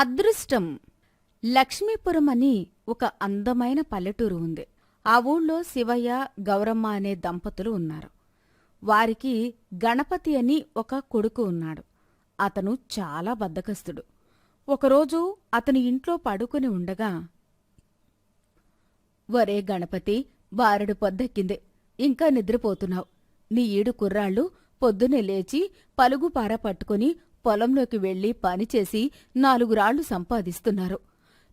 అదృష్టం. లక్ష్మీపురం అని ఒక అందమైన పల్లెటూరు ఉంది. ఆ ఊళ్ళో శివయ్య గౌరమ్మ అనే దంపతులు ఉన్నారు. వారికి గణపతి అని ఒక కొడుకు ఉన్నాడు. అతను చాలా బద్దకస్తుడు. ఒకరోజు అతని ఇంట్లో పడుకుని ఉండగా ఒరే గణపతి బారెడు పొద్దెక్కింది. ఇంకా నిద్రపోతున్నావు. నీ ఈడు కుర్రాళ్ళు పొద్దునే లేచి పలుగుపార పట్టుకుని పొలంలోకి వెళ్ళి పనిచేసి నాలుగు రాళ్ళు సంపాదిస్తున్నారు.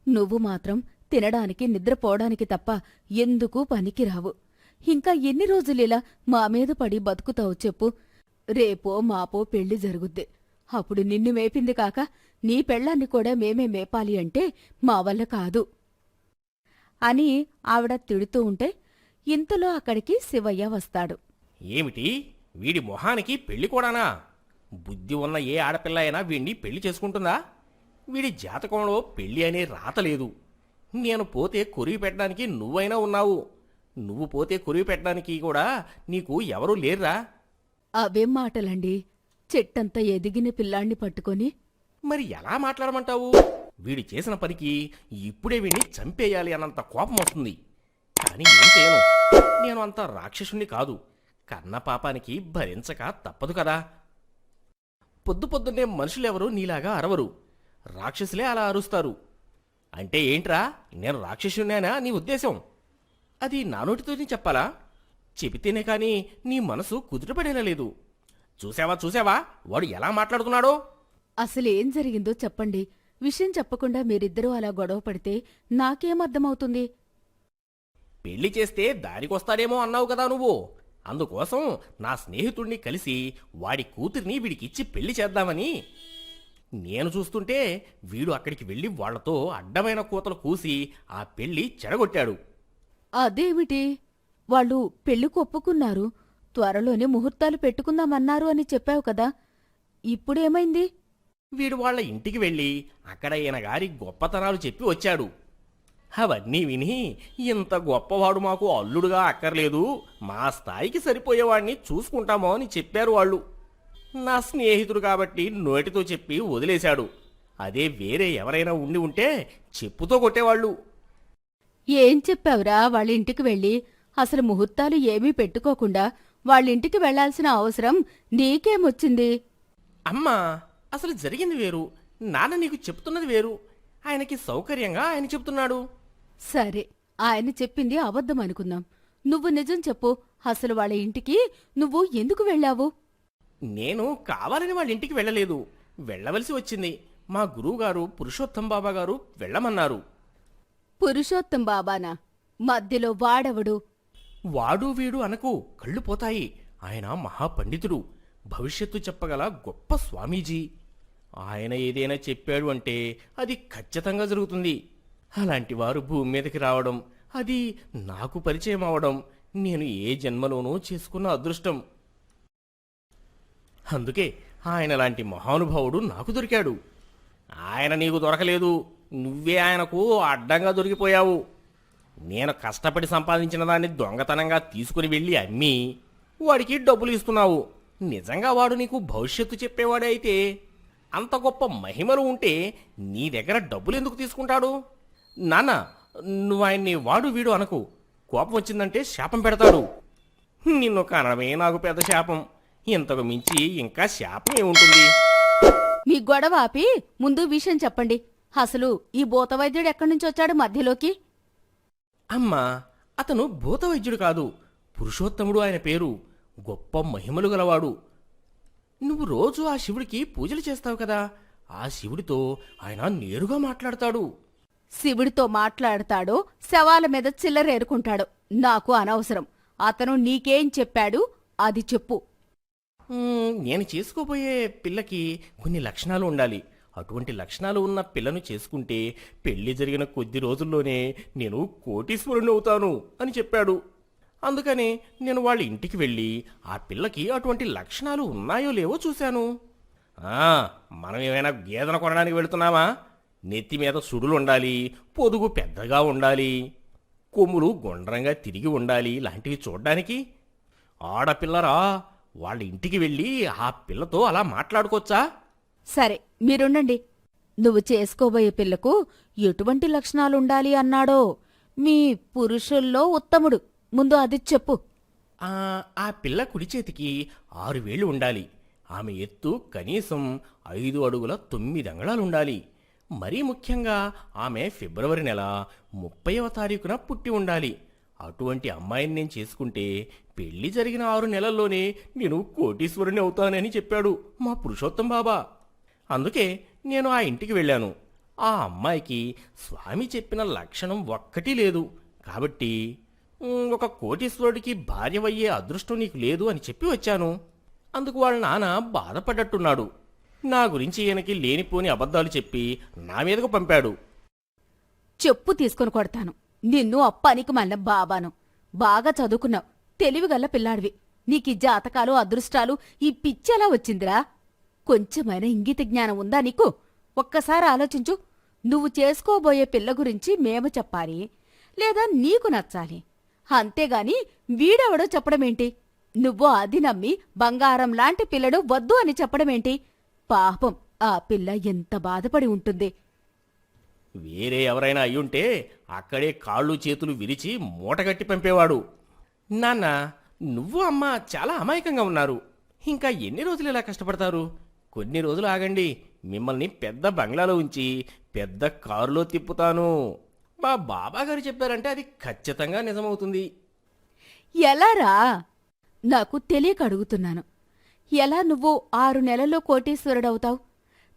నువ్వు మాత్రం తినడానికి నిద్రపోవడానికి తప్ప ఎందుకూ పనికిరావు. ఇంకా ఎన్ని రోజులిలా మా మీద పడి బతుకుతావు చెప్పు. రేపో మాపో పెళ్ళి జరుగుద్ది. అప్పుడు నిన్ను మేపింది కాక నీ పెళ్ళాన్ని కూడా మేమే మేపాలి అంటే మా వల్ల కాదు. అని ఆవిడ తిడుతూ ఉంటే ఇంతలో అక్కడికి శివయ్య వస్తాడు. ఏమిటి? వీడి మొహానికి పెళ్ళి కూడానా? బుద్ధి ఉన్న ఏ ఆడపిల్ల అయినా వీడిని పెళ్ళి చేసుకుంటుందా? వీడి జాతకంలో పెళ్ళి అనే రాత లేదు. నేను పోతే కొరివి పెట్టడానికి నువ్వైనా ఉన్నావు. నువ్వు పోతే కొరివి పెట్టడానికి కూడా నీకు ఎవరూ లేర్రా. అవేం మాటలండి? చెట్టంత ఎదిగిన పిల్లాణ్ణి పట్టుకొని. మరి ఎలా మాట్లాడమంటావు? వీడు చేసిన పనికి ఇప్పుడే వీడిని చంపేయాలి అన్నంత కోపం వస్తుంది. కానీ ఏం చేయను. నేను అంత రాక్షసుణ్ణి కాదు. కన్న పాపానికి భరించక తప్పదు కదా. పొద్దు పొద్దున్నే మనుషులెవరూ నీలాగా అరవరు. రాక్షసులే అలా అరుస్తారు. అంటే ఏంట్రా నేను రాక్షసునేనా నీ ఉద్దేశం? అది నా నోటితోనే చెప్పాలా? చెబితేనే కానీ నీ మనసు కుదుటపడేలా లేదు. చూసావా చూసావా వాడు ఎలా మాట్లాడుతున్నాడో అసలేం జరిగిందో చెప్పండి. విషయం చెప్పకుండా మీరిద్దరూ అలా గొడవ పడితే నాకేం అర్థమవుతుంది? పెళ్ళి చేస్తే దారికొస్తాడేమో అన్నావు కదా నువ్వు. అందుకోసం నా స్నేహితుడిని కలిసి వాడి కూతురిని వీడికిచ్చి పెళ్ళి చేద్దామని. నేను చూస్తుంటే వీడు అక్కడికి వెళ్ళి వాళ్ళతో అడ్డమైన కూతలు కూసి ఆ పెళ్ళి చెడగొట్టాడు. అదేమిటి? వాళ్ళు పెళ్ళి ఒప్పుకున్నారు త్వరలోనే ముహూర్తాలు పెట్టుకుందామన్నారు అని చెప్పావు కదా. ఇప్పుడేమైంది? వీడు వాళ్ళ ఇంటికి వెళ్ళి అక్కడ ఈయన గారి గొప్పతనాలు చెప్పి వచ్చాడు. అవన్నీ విని ఇంత గొప్పవాడు మాకు అల్లుడుగా అక్కర్లేదు. మా స్థాయికి సరిపోయేవాడిని చూసుకుంటామో అని చెప్పారు వాళ్ళు. నా స్నేహితుడు కాబట్టి నోటితో చెప్పి వదిలేశాడు. అదే వేరే ఎవరైనా ఉండి ఉంటే చెప్పుతో కొట్టేవాళ్ళు. ఏం చెప్పావురా వాళ్ళ ఇంటికి వెళ్ళి? అసలు ముహూర్తాలు ఏమీ పెట్టుకోకుండా వాళ్ళింటికి వెళ్ళాల్సిన అవసరం నీకేమొచ్చింది? అమ్మా అసలు జరిగింది వేరు. నాన్న నీకు చెప్తున్నది వేరు. ఆయనకి సౌకర్యంగా ఆయన చెప్తున్నాడు. సరే ఆయన చెప్పింది అబద్ధం అనుకుందాం. నువ్వు నిజం చెప్పు. అసలు వాళ్ళ ఇంటికి నువ్వు ఎందుకు వెళ్ళావు? నేను కావాలని వాళ్ళ ఇంటికి వెళ్ళలేదు. వెళ్ళవలసి వచ్చింది. మా గురువుగారు పురుషోత్తం బాబా గారు వెళ్ళమన్నారు. పురుషోత్తం బాబానా? మధ్యలో వాడవడు? వాడు వీడు అనకు. కళ్ళు పోతాయి. ఆయన మహాపండితుడు. భవిష్యత్తు చెప్పగల గొప్ప స్వామీజీ. ఆయన ఏదైనా చెప్పాడు అంటే అది ఖచ్చితంగా జరుగుతుంది. అలాంటి వారు భూమి మీదకి రావడం అది నాకు పరిచయం అవడం నేను ఏ జన్మలోనూ చేసుకున్న అదృష్టం. అందుకే ఆయన లాంటి మహానుభావుడు నాకు దొరికాడు. ఆయన నీకు దొరకలేదు నువ్వే ఆయనకు అడ్డంగా దొరికిపోయావు. నేను కష్టపడి సంపాదించిన దాన్ని దొంగతనంగా తీసుకుని వెళ్ళి అమ్మి వాడికి డబ్బులు ఇస్తున్నావు. నిజంగా వాడు నీకు భవిష్యత్తు చెప్పేవాడే అయితే అంత గొప్ప మహిమలు ఉంటే నీ దగ్గర డబ్బులు ఎందుకు తీసుకుంటాడు? నాన్న నువ్వు ఆయన్ని వాడు వీడు అనకు. కోపం వచ్చిందంటే శాపం పెడతాడు. నిన్ను కనడమే నాకు పెద్ద శాపం. ఇంతకు మించి ఇంకా శాపం ఏముంటుంది? మీ గొడవ ఆపి ముందు విషయం చెప్పండి. అసలు ఈ భూతవైద్యుడు ఎక్కడి నుంచి వచ్చాడు మధ్యలోకి? అమ్మా అతను భూతవైద్యుడు కాదు. పురుషోత్తముడు ఆయన పేరు. గొప్ప మహిమలు గలవాడు. నువ్వు రోజు ఆ శివుడికి పూజలు చేస్తావు కదా. ఆ శివుడితో ఆయన నేరుగా మాట్లాడతాడు. శివుడితో మాట్లాడతాడో శవాల మీద చిల్లరేరుకుంటాడో నాకు అనవసరం. అతను నీకేం చెప్పాడు అది చెప్పు. నేను చేసుకోబోయే పిల్లకి కొన్ని లక్షణాలు ఉండాలి. అటువంటి లక్షణాలు ఉన్న పిల్లను చేసుకుంటే పెళ్ళి జరిగిన కొద్ది రోజుల్లోనే నేను కోటీశ్వరుని అవుతాను అని చెప్పాడు. అందుకని నేను వాళ్ళ ఇంటికి వెళ్ళి ఆ పిల్లకి అటువంటి లక్షణాలు ఉన్నాయో లేవో చూశాను. మనం ఏమైనా గేదెను కొనడానికి వెళుతున్నామా? నెత్తి మీద సుడులు ఉండాలి పొదుగు పెద్దగా ఉండాలి కొమ్ములు గుండ్రంగా తిరిగి ఉండాలి లాంటివి చూడ్డానికి. ఆడపిల్లరా వాళ్ళ ఇంటికి వెళ్ళి ఆ పిల్లతో అలా మాట్లాడుకోవచ్చా? సరే మీరుండండి. నువ్వు చేసుకోబోయే పిల్లకు ఎటువంటి లక్షణాలుండాలి అన్నాడో మీ పురుషుల్లో ఉత్తముడు. ముందు అది చెప్పు. ఆ ఆ పిల్ల కుడి చేతికి ఆరు వేళ్ళు ఉండాలి. ఆమె ఎత్తు కనీసం ఐదు అడుగుల తొమ్మిది అంగళాలు ఉండాలి మరీ ముఖ్యంగా ఆమె ఫిబ్రవరి నెల ముప్పైవ తారీఖున పుట్టి ఉండాలి. అటువంటి అమ్మాయిని నేను చేసుకుంటే పెళ్ళి జరిగిన ఆరు నెలల్లోనే నేను కోటీశ్వరుని అవుతానని చెప్పాడు మా పురుషోత్తం బాబా. అందుకే నేను ఆ ఇంటికి వెళ్ళాను. ఆ అమ్మాయికి స్వామి చెప్పిన లక్షణం ఒక్కటి లేదు. కాబట్టి ఒక కోటీశ్వరుడికి భార్యవయ్యే అదృష్టం నీకు లేదు అని చెప్పి వచ్చాను. అందుకు వాళ్ళ నాన్న బాధపడ్డట్టున్నాడు. నా గురించి ఈయనకి లేనిపోని అబద్ధాలు చెప్పి నా మీదకు పంపాడు. చెప్పు తీసుకొని కొడతాను. నిన్ను అప్పానికి మళ్ళ బాబాను. బాగా చదువుకున్నావు. తెలివిగల్ల పిల్లాడివి. నీకి జాతకాలు అదృష్టాలు ఈ పిచ్చెలా వచ్చిందిరా? కొంచెమైనా ఇంగిత జ్ఞానం ఉందా నీకు? ఒక్కసారి ఆలోచించు. నువ్వు చేసుకోబోయే పిల్ల గురించి మేము చెప్పాలి. లేదా నీకు నచ్చాలి. అంతేగాని వీడెవడో చెప్పడమేంటి? నువ్వు అది నమ్మి బంగారం లాంటి పిల్లడు వద్దు అని చెప్పడమేంటి? పాపం ఆ పిల్ల ఎంత బాధపడి ఉంటుంది. వేరే ఎవరైనా అయ్యుంటే అక్కడే కాళ్ళు చేతులు విరిచి మూటగట్టి పంపేవాడు. నాన్న నువ్వు అమ్మ చాలా అమాయకంగా ఉన్నారు. ఇంకా ఎన్ని రోజులు ఇలా కష్టపడతారు? కొన్ని రోజులు ఆగండి. మిమ్మల్ని పెద్ద బంగ్లాలో ఉంచి పెద్ద కారులో తిప్పుతాను. మా బాబాగారు చెప్పారంటే అది ఖచ్చితంగా నిజమవుతుంది. ఎలారా? నాకు తెలియక అడుగుతున్నాను. ఎలా నువ్వు ఆరు నెలల్లో కోటీశ్వరుడవుతావు?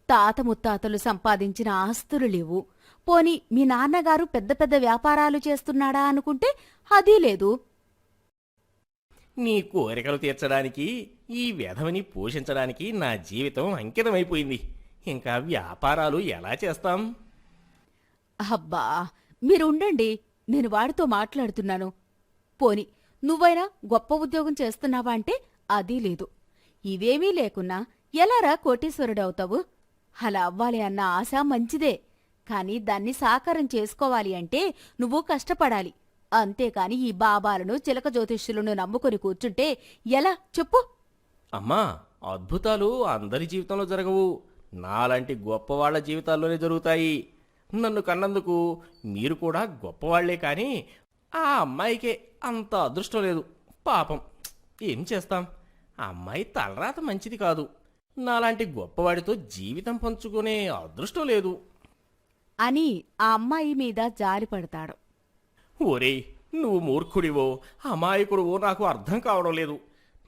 తాత ముత్తాతలు సంపాదించిన ఆస్తులు లేవు. పోని మీ నాన్నగారు పెద్ద పెద్ద వ్యాపారాలు చేస్తున్నాడా అనుకుంటే అదీ లేదు. నీ కోరికలు తీర్చడానికి ఈ వెధవని పోషించడానికి నా జీవితం అంకితమైపోయింది. ఇంకా వ్యాపారాలు ఎలా చేస్తాం? అబ్బా మీరుండండి. నేను వాడితో మాట్లాడుతున్నాను. పోని నువ్వైనా గొప్ప ఉద్యోగం చేస్తున్నావా అంటే అదీ లేదు. ఇవేమీ లేకున్నా ఎలారా కోటీశ్వరుడవుతావు? అలా అవ్వాలి అన్న ఆశ మంచిదే. కాని దాన్ని సాకారం చేసుకోవాలి అంటే నువ్వు కష్టపడాలి. అంతేకాని ఈ బాబాలను చిలక జ్యోతిష్యులను నమ్ముకొని కూర్చుంటే ఎలా? చెప్పు. అమ్మా అద్భుతాలు అందరి జీవితంలో జరగవు. నాలాంటి గొప్పవాళ్ళ జీవితాల్లోనే జరుగుతాయి. నన్ను కన్నందుకు మీరు కూడా గొప్పవాళ్ళే కానీ ఆ అమ్మాయికే అంత అదృష్టం లేదు. పాపం. ఏం చేస్తాం? అమ్మాయి తలరాత మంచిది కాదు. నాలాంటి గొప్పవాడితో జీవితం పంచుకునే అదృష్టం లేదు. అని ఆ అమ్మాయి మీద జారిపడతాడు ఒరేయ్ నువ్వు మూర్ఖుడివో అమాయకుడివో నాకు అర్థం కావడం లేదు.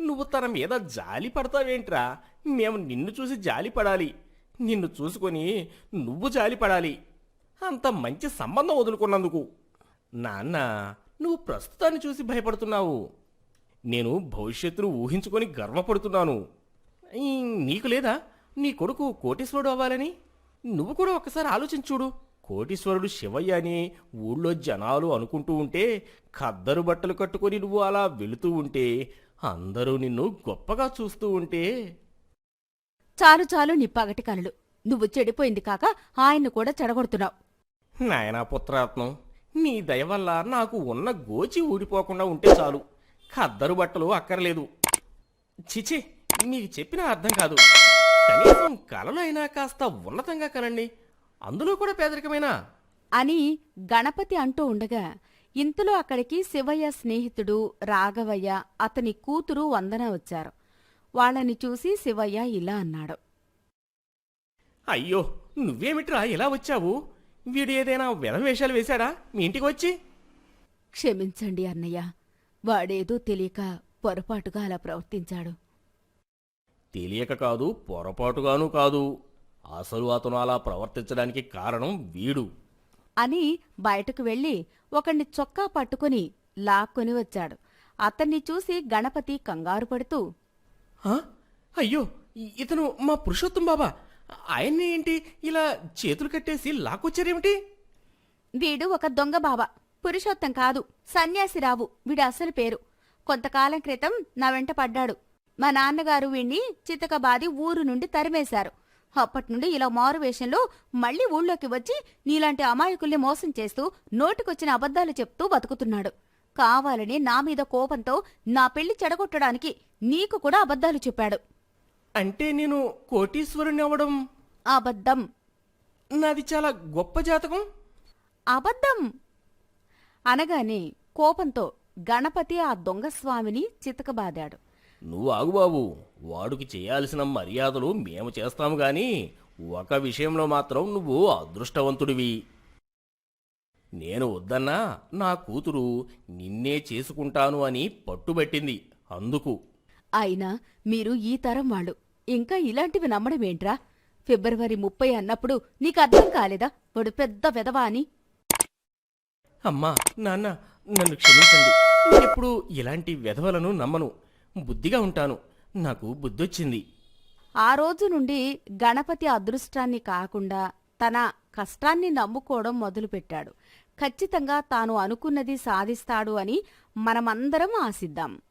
నువ్వు తన మీద జాలి పడతావేంట్రా? మేము నిన్ను చూసి జాలి పడాలి. నిన్ను చూసుకొని నువ్వు జాలి పడాలి. అంత మంచి సంబంధం వదులుకున్నందుకు. నాన్న నువ్వు ప్రస్తుతాన్ని చూసి భయపడుతున్నావు. నేను భవిష్యత్తును ఊహించుకొని గర్వపడుతున్నాను. నీకు లేదా? నీ కొడుకు కోటీశ్వరుడు అవ్వాలని? నువ్వు కూడా ఒక్కసారి ఆలోచించుడు కోటీశ్వరుడు శివయ్య అని ఊళ్ళో జనాలు అనుకుంటూ ఉంటే ఖద్దరు బట్టలు కట్టుకొని నువ్వు అలా వెళుతూ ఉంటే అందరూ నిన్ను గొప్పగా చూస్తూ ఉంటే. చాలు చాలు నీ పగటి కలలు. నువ్వు చెడిపోయింది కాక ఆయన్ను కూడా చెడగొడుతున్నావు. నాయనా పుత్రాత్నం నీ దయ వల్ల నాకు ఉన్న గోచి ఊడిపోకుండా ఉంటే చాలు. ఖద్దరు బట్టలు అక్కర్లేదు. చిచి మీకు చెప్పినా అర్థం కాదు. కనీసం కలలో అయినా కాస్త ఉన్నతంగా కనండి. అందులో కూడా పేదరికమేనా? అని గణపతి అంటూ ఉండగా ఇంతలో అక్కడికి శివయ్య స్నేహితుడు రాఘవయ్య అతని కూతురు వందన వచ్చారు. వాళ్ళని చూసి శివయ్య ఇలా అన్నాడు. అయ్యో నువ్వేమిట్రా ఇలా వచ్చావు? వీడు ఏదైనా వెధవేషాలు వేశాడా మీ ఇంటికి వచ్చి? క్షమించండి అన్నయ్య వాడేదో తెలియక పొరపాటుగా అలా ప్రవర్తించాడు. తెలియక కాదు పొరపాటుగాను కాదు. అసలు అతను అలా ప్రవర్తించడానికి కారణం వీడు. అని బయటకు వెళ్ళి ఒకణ్ణి చొక్కా పట్టుకుని లాక్కొని వచ్చాడు. అతన్ని చూసి గణపతి కంగారు పడుతూ? అయ్యో ఇతను మా పురుషోత్తం బాబా. ఆయన్ని ఏంటి ఇలా చేతులు కట్టేసి లాక్కొచ్చారేమిటి? వీడు ఒక దొంగ బాబా. పురుషోత్తం కాదు సన్యాసిరావు. వీడి అసలు పేరు. కొంతకాలం క్రితం నా వెంట పడ్డాడు. మా నాన్నగారు వీణ్ణి చితకబాది ఊరు నుండి తరిమేశారు. అప్పట్నుండి ఇలా మారు వేషంలో మళ్ళీ ఊళ్ళోకి వచ్చి నీలాంటి అమాయకుల్ని మోసం చేస్తూ నోటికొచ్చిన అబద్ధాలు చెప్తూ బతుకుతున్నాడు. కావాలని నా మీద కోపంతో నా పెళ్ళి చెడగొట్టడానికి నీకు కూడా అబద్ధాలు చెప్పాడు. అంటే నేను కోటీశ్వరుని అవ్వడం అబద్ధం. నాది చాలా గొప్ప జాతకం. అబద్ధం? అనగానే కోపంతో గణపతి ఆ దొంగస్వామిని చితకబాదాడు. నువ్వు ఆగుబాబు వాడికి చేయాల్సిన మర్యాదలు మేము చేస్తాము గాని ఒక విషయంలో మాత్రం నువ్వు అదృష్టవంతుడివి. నేను వద్దన్నా నా కూతురు నిన్నే చేసుకుంటాను అని పట్టుబట్టింది అందుకు. అయినా మీరు ఈ తరం వాళ్ళు ఇంకా ఇలాంటివి నమ్మడమేంట్రా? ఫిబ్రవరి ముప్పై అన్నప్పుడు నీకు అర్థం కాలేదా? వాడు పెద్ద వెధవా అని? అమ్మా నాన్న నన్ను క్షమించండి. నేనెప్పుడు ఇలాంటి వెధవలను నమ్మను. బుద్ధిగా ఉంటాను. నాకు బుద్ధొచ్చింది. ఆ రోజు నుండి గణపతి అదృష్టాన్ని కాకుండా తన కష్టాన్ని నమ్ముకోవడం మొదలుపెట్టాడు. ఖచ్చితంగా తాను అనుకున్నది సాధిస్తాడు అని మనమందరం ఆశిద్దాం.